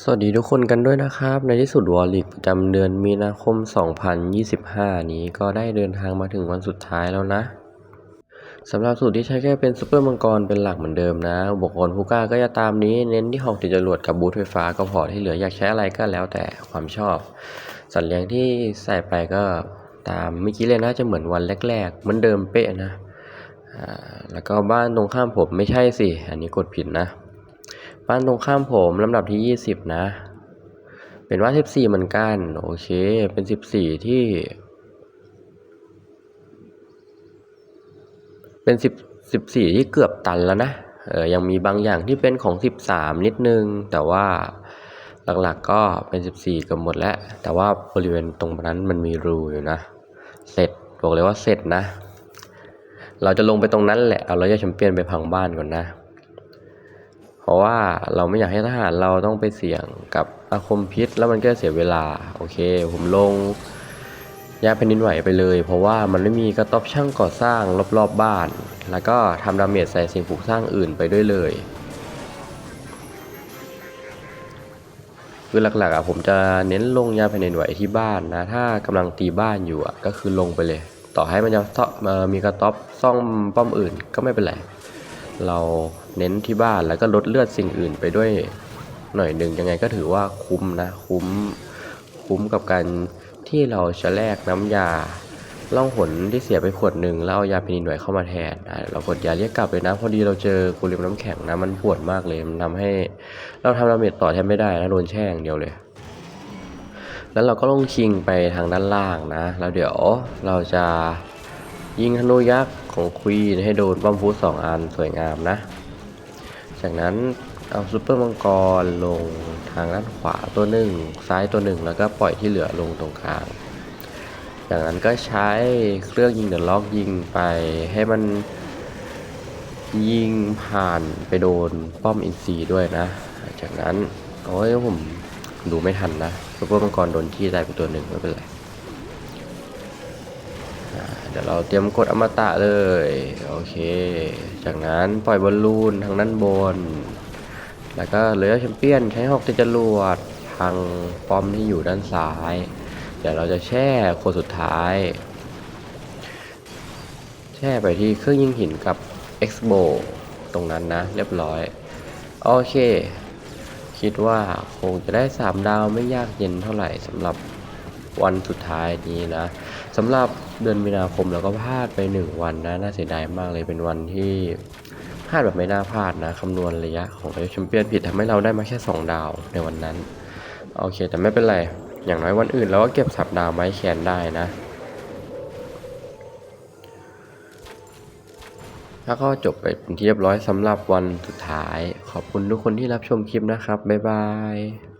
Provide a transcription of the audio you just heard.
สวัสดีทุกคนกันด้วยนะครับ ในที่สุดวอลลิกประจำเดือนมีนาคม 2025 นี้ก็ได้เดินทางมาถึงวันสุดท้ายแล้วนะสำหรับสูตรที่ใช้แค่เป็นซูเปอร์มังกรเป็นหลักเหมือนเดิมนะ อุปกรณ์ผู้กล้าก็จะตามนี้เน้นที่หอกติดจรวดกับบูทไฟฟ้าก็พอที่เหลืออยากใช้อะไรก็แล้วแต่ความชอบ สัตว์เลี้ยงที่ใส่ไปก็ตามเมื่อกี้เลยนะจะเหมือนวันแรก ๆ เหมือนเดิมเป๊ะนะแล้วก็บ้านตรงข้ามผมไม่ใช่สิ อันนี้กดผิดนะ บ้านตรงข้ามผมลำดับที่ยี่สิบนะ เป็นว่าสิบสี่เหมือนกัน โอเค เป็นสิบสี่ที่ เป็นสิบสี่ที่เกือบตันแล้วนะ เออ ยังมีบางอย่างที่เป็นของสิบสามนิดนึง แต่ว่าหลักๆก็เป็นสิบสี่กือบหมดแล้ว แต่ว่าบริเวณตรงนั้นมันมีรูอยู่นะ เสร็จ บอกเลยว่าเสร็จนะ เราจะลงไปตรงนั้นแหละ เอาเราจะแชมเปี้ยนไปพังบ้านก่อนนะ เพราะว่าเราไม่อยากให้ทหารเราต้องไปเสี่ยงกับอาคมพิษ แล้วมันก็เสียเวลา โอเค ผมลงยาแผ่นดินไหวไปเลย เพราะว่ามันไม่มีกระต๊อบช่างก่อสร้างรอบๆบบ้าน แล้วก็ทำดาเมจใส่สิ่งปลูกสร้างอื่นไปด้วยเลยคือหลักๆอะผมจะเน้นลงยาแผ่นดินไหวที่บ้านนะ ถ้ากำลังตีบ้านอยู่อะก็คือลงไปเลย ต่อให้มันจะมีกระต๊อบซ่อมป้อมอื่นก็ไม่เป็นไร เราเน้นที่บ้านแล้วก็ลดเลือดสิ่งอื่นไปด้วยหน่อยหนึ่งยังไงก็ถือว่าคุ้มนะคุ้มคุ้มกับการที่เราจะแลกน้ำยาล่องหนที่เสียไปขวดหนึ่งแล้วเอายาพินินไหวเข้ามาแทนอะเรากดยาเรียกกลับเลยนะ พอดีเราเจอกูเลมน้ำแข็งนะมันปวดมากเลยมันทำให้ เราทำดาเมจต่อแทบไม่ได้นะโดนแช่อย่างเดียวเลย แล้วเราก็ลงคิงไปทางด้านล่างนะ แล้วเดี๋ยวเราจะ ยิงธนูยักษ์ของควีนให้โดนป้อมฟูสองอันสวยงามนะ จากนั้นเอาซูเปอร์มังกรลงทางด้านขวาตัวหนึ่งซ้ายตัวหนึ่งแล้วก็ปล่อยที่เหลือลงตรงกลางจากนั้นก็ใช้เครื่องยิงเดอะล็อกยิงไปให้มันยิงผ่านไปโดนป้อมอินซีด้วยนะ จากนั้นโอ้ยผมดูไม่ทันนะซูเปอร์มังกรโดนที่ตายไปตัวหนึ่งไม่เป็นไร เดี๋ยวเราเตรียมกดอมตะเลย โอเค จากนั้นปล่อยบอลลูนทางด้านบน แล้วก็เลือแชมเปี้ยนใช้หอกติจรวดทางป้อมที่อยู่ด้านซ้าย เดี๋ยวเราจะแช่คนสุดท้าย แช่ไปที่เครื่องยิงหินกับ Expo ตรงนั้นนะ เรียบร้อย โอเค คิดว่าคงจะได้ 3 ดาวไม่ยากเย็นเท่าไหร่สำหรับ วันสุดท้ายนี้นะสำหรับเดือนมีนาคมเราก็พลาดไป 1 วันนะน่าเสียดายมากเลยเป็นวันที่พลาดแบบไม่น่าพลาดนะคำนวณระยะของเอแชมเปี้ยนผิดทำให้เราได้มาแค่ 2 ดาวในวันนั้น โอเค แต่ไม่เป็นไร อย่างน้อยวันอื่นเราก็เก็บสับดาวไม้แคนได้นะแล้วก็จบไปเป็นที่เรียบร้อยสำหรับวันสุดท้าย ขอบคุณทุกคนที่รับชมคลิปนะครับ บ๊ายบาย